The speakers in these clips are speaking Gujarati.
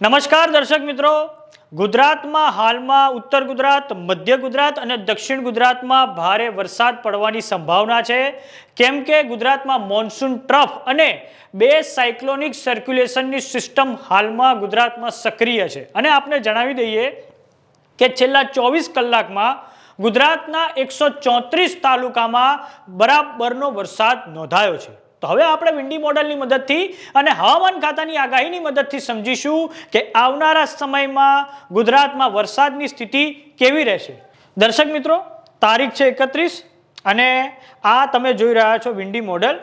નમસ્કાર દર્શક મિત્રો. ગુજરાતમાં હાલમાં ઉત્તર ગુજરાત, મધ્ય ગુજરાત અને દક્ષિણ ગુજરાતમાં ભારે વરસાદ પડવાની સંભાવના છે. કેમ કે ગુજરાતમાં મોન્સૂન ટ્રફ અને બે સાયક્લોનિક સર્ક્યુલેશનની સિસ્ટમ હાલમાં ગુજરાતમાં સક્રિય છે. અને આપણે જણાવી દઈએ કે છેલ્લા ચોવીસ કલાકમાં ગુજરાતના એકસો તાલુકામાં બરાબરનો વરસાદ નોંધાયો છે. તો હવે આપણે વિન્ડી મોડલની મદદથી અને હવામાન ખાતાની આગાહીની મદદથી સમજીશું કે આવનારા સમયમાં ગુજરાતમાં વરસાદની સ્થિતિ કેવી રહેશે. દર્શક મિત્રો, તારીખ છે એકત્રીસ અને આ તમે જોઈ રહ્યા છો વિન્ડી મોડલ.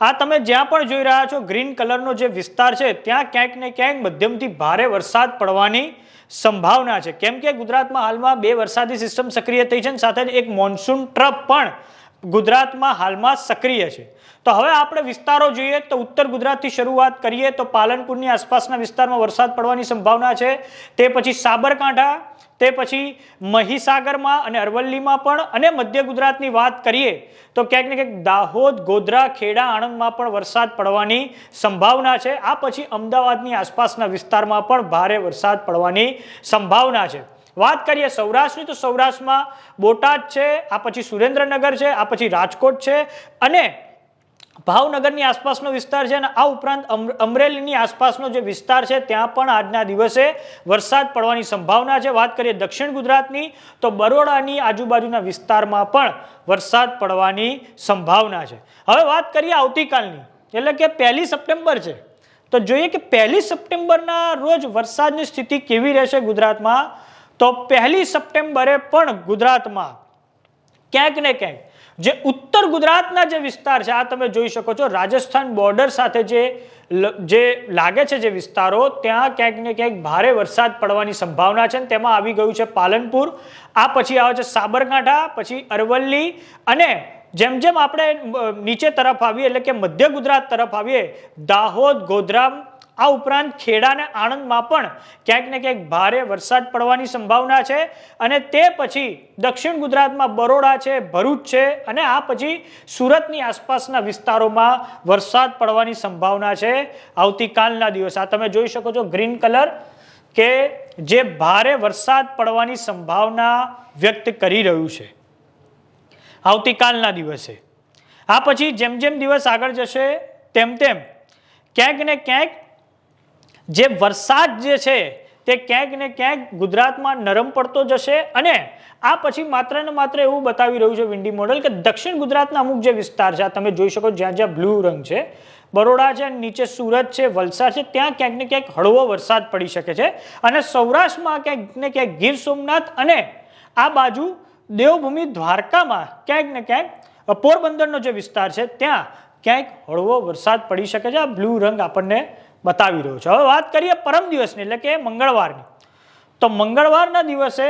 આ તમે જ્યાં પણ જોઈ રહ્યા છો ગ્રીન કલરનો જે વિસ્તાર છે, ત્યાં ક્યાંક ને ક્યાંક મધ્યમથી ભારે વરસાદ પડવાની સંભાવના છે. કેમ કે ગુજરાતમાં હાલમાં બે વરસાદી સિસ્ટમ સક્રિય થઈ છે સાથે જ એક મોન્સૂન ટ્રપ પણ ગુજરાતમાં હાલમાં સક્રિય છે. તો હવે આપણે વિસ્તારો જોઈએ તો ઉત્તર ગુજરાતથી શરૂઆત કરીએ તો પાલનપુરની આસપાસના વિસ્તારમાં વરસાદ પડવાની સંભાવના છે. તે પછી સાબરકાંઠા, તે પછી મહીસાગરમાં અને અરવલ્લીમાં પણ અને મધ્ય ગુજરાતની વાત કરીએ તો ક્યાંક ને ક્યાંક દાહોદ, ગોધરા, ખેડા, આણંદમાં પણ વરસાદ પડવાની સંભાવના છે. આ પછી અમદાવાદની આસપાસના વિસ્તારમાં પણ ભારે વરસાદ પડવાની સંભાવના છે. વાત કરીએ સૌરાષ્ટ્રની, તો સૌરાષ્ટ્રમાં બોટાદ છે, આ પછી સુરેન્દ્રનગર છે, આ પછી રાજકોટ છે અને ભાવનગરની આસપાસનો વિસ્તાર છે અને આ ઉપરાંત અમ- અમરેલીની આસપાસનો જે વિસ્તાર છે, ત્યાં પણ આજના દિવસે વરસાદ પડવાની સંભાવના છે. વાત કરીએ દક્ષિણ ગુજરાતની, તો બરોડાની આજુબાજુના વિસ્તારમાં પણ વરસાદ પડવાની સંભાવના છે. હવે વાત કરીએ આવતીકાલની, એટલે કે પહેલી સપ્ટેમ્બર છે. તો જોઈએ કે પહેલી સપ્ટેમ્બરના રોજ વરસાદની સ્થિતિ કેવી રહેશે ગુજરાતમાં? તો પહેલી સપ્ટેમ્બરે પણ ગુજરાતમાં ક્યાંક ને ક્યાંક જે ઉત્તર ગુજરાતના જે વિસ્તાર છે, આ તમે જોઈ શકો છો, રાજસ્થાન બોર્ડર સાથે જે જે લાગે છે જે વિસ્તારો, ત્યાં ક્યાંક ને ક્યાંક ભારે વરસાદ પડવાની સંભાવના છે તેમાં આવી ગયું છે પાલનપુર, આ પછી આવે છે સાબરકાંઠા, પછી અરવલ્લી અને જેમ જેમ આપણે નીચે તરફ આવીએ, એટલે કે મધ્ય ગુજરાત તરફ આવીએ, દાહોદ ગોધરા આ ઉપરાંત ખેડા અને આણંદમાં પણ ક્યાંક ને ક્યાંક ભારે વરસાદ પડવાની સંભાવના છે અને તે પછી દક્ષિણ ગુજરાતમાં બરોડા છે, ભરૂચ છે અને આ પછી સુરતની આસપાસના વિસ્તારોમાં વરસાદ પડવાની સંભાવના છે. આવતીકાલના દિવસ આ તમે જોઈ શકો છો ગ્રીન કલર કે જે ભારે વરસાદ પડવાની સંભાવના વ્યક્ત કરી રહ્યું છે. આવતીકાલના દિવસે આ પછી જેમ જેમ દિવસ આગળ જશે, તેમ તેમ ક્યાંક ને ક્યાંક જે વરસાદ જે છે તે ક્યાંક ને ક્યાંક ગુજરાતમાં નરમ પડતો જશે અને આ પછી માત્ર ને માત્ર એવું બતાવી રહ્યું છે વિન્ડી મોડલ કે દક્ષિણ ગુજરાતના અમુક જે વિસ્તાર છે તમે જોઈ શકો જ્યાં જ્યાં બ્લુ રંગ છે, બરોડા છે, નીચે સુરત છે, વલસાડ છે, ત્યાં ક્યાંક ને ક્યાંક હળવો વરસાદ પડી શકે છે અને સૌરાષ્ટ્રમાં ક્યાંક ને ક્યાંક ગીર સોમનાથ અને આ બાજુ દેવભૂમિ દ્વારકામાં ક્યાંક ને ક્યાંક પોરબંદરનો જે વિસ્તાર છે, ત્યાં ક્યાંક હળવો વરસાદ પડી શકે છે. આ બ્લુ રંગ આપણને બતાવી રહ્યો છે. હવે વાત કરીએ પરમ દિવસની, એટલે કે મંગળવારની. તો મંગળવારના દિવસે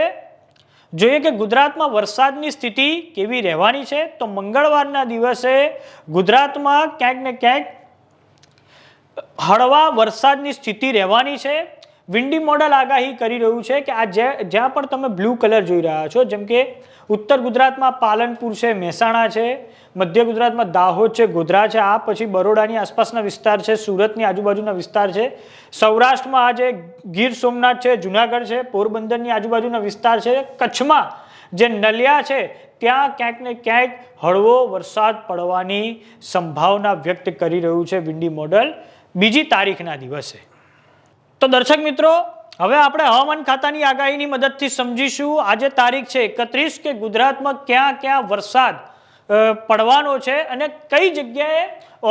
જોઈએ કે ગુજરાતમાં વરસાદની સ્થિતિ કેવી રહેવાની છે, તો મંગળવારના દિવસે ગુજરાતમાં ક્યાંક ને ક્યાંક હળવા વરસાદની સ્થિતિ રહેવાની છે. વિન્ડી મોડલ આગાહી કરી રહ્યું છે કે આ જ્યાં પણ તમે બ્લુ કલર જોઈ રહ્યા છો, જેમ કે ઉત્તર ગુજરાતમાં પાલનપુર છે, મહેસાણા છે, મધ્ય ગુજરાતમાં દાહોદ છે, ગોધરા છે, આ પછી બરોડાની આસપાસના વિસ્તાર છે, સુરતની આજુબાજુના વિસ્તાર છે, સૌરાષ્ટ્રમાં આજે ગીર સોમનાથ છે, જુનાગઢ છે, પોરબંદરની આજુબાજુના વિસ્તાર છે, કચ્છમાં જે નલિયા છે, ત્યાં ક્યાંક ને ક્યાંક હળવો વરસાદ પડવાની સંભાવના વ્યક્ત કરી રહ્યું છે વિન્ડી મોડલ. બીજી તારીખના દિવસે. તો દર્શક મિત્રો, હવે આપણે હવામાન ખાતાની આગાહીની મદદથી સમજીશું. આજે તારીખ છે એકત્રીસ કે ગુજરાતમાં ક્યાં ક્યાં વરસાદ પડવાનો છે અને કઈ જગ્યાએ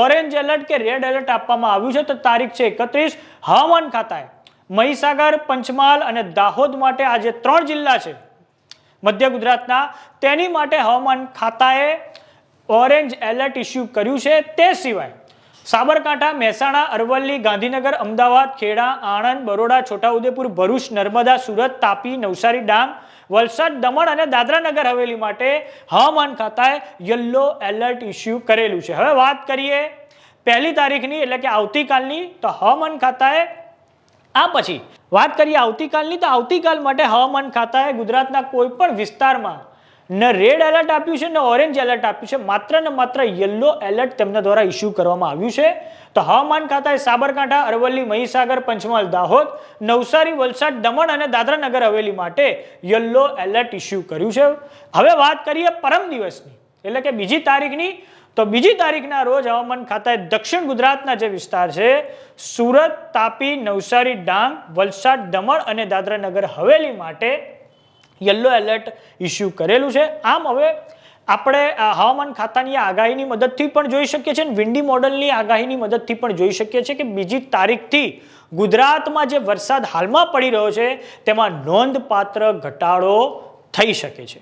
ઓરેન્જ એલર્ટ કે રેડ એલર્ટ આપવામાં આવ્યું છે. તો તારીખ છે એકત્રીસ, હવામાન ખાતાએ મહીસાગર, પંચમહાલ અને દાહોદ માટે આજે ત્રણ જિલ્લા છે. મધ્ય ગુજરાતના, તેની માટે હવામાન ખાતાએ ઓરેન્જ એલર્ટ ઇસ્યુ કર્યું છે. તે સિવાય સાબરકાંઠા, મહેસાણા, અરવલ્લી, ગાંધીનગર, અમદાવાદ, ખેડા, આણંદ, બરોડા, છોટાઉદેપુર, ભરૂચ, નર્મદા, સુરત, તાપી, નવસારી, ડાંગ, વલસાડ, દમણ અને દાદરાનગર હવેલી માટે હવામાન ખાતાએ યલો એલર્ટ ઇસ્યુ કરેલું છે. હવે વાત કરીએ પહેલી તારીખની, એટલે કે આવતીકાલની, તો હવામાન ખાતાએ આ પછી વાત કરીએ આવતીકાલની, તો આવતીકાલ માટે હવામાન ખાતાએ ગુજરાતના કોઈપણ વિસ્તારમાં ને રેડ એલર્ટ આપ્યું છે, ને ઓરેન્જ એલર્ટ આપ્યું છે, માત્ર ને માત્ર યલો એલર્ટ તેમના દ્વારા ઇસ્યુ કરવામાં આવ્યું છે. તો હવામાન ખાતાએ સાબરકાંઠા, અરવલ્લી, મહીસાગર, પંચમહાલ, દાહોદ, નવસારી, વલસાડ, દમણ અને દાદરા નગર હવેલી માટે યલો એલર્ટ ઇસ્યુ કર્યું છે. હવે વાત કરીએ પરમ દિવસની, એટલે કે બીજી તારીખની. તો બીજી તારીખના રોજ હવામાન ખાતાએ દક્ષિણ ગુજરાતના જે વિસ્તાર છે, સુરત, તાપી, નવસારી, ડાંગ, વલસાડ, દમણ અને દાદરા નગર હવેલી માટે યલો એલર્ટ ઇસ્યુ કરેલું છે. આમ હવે આપણે હવામાન ખાતાની આગાહીની મદદથી પણ જોઈ શકીએ છીએ અને વિન્ડી મોડલની આગાહીની મદદથી પણ જોઈ શકીએ છીએ કે બીજી તારીખથી ગુજરાતમાં જે વરસાદ હાલમાં પડી રહ્યો છે, તેમાં નોંધપાત્ર ઘટાડો થઈ શકે છે.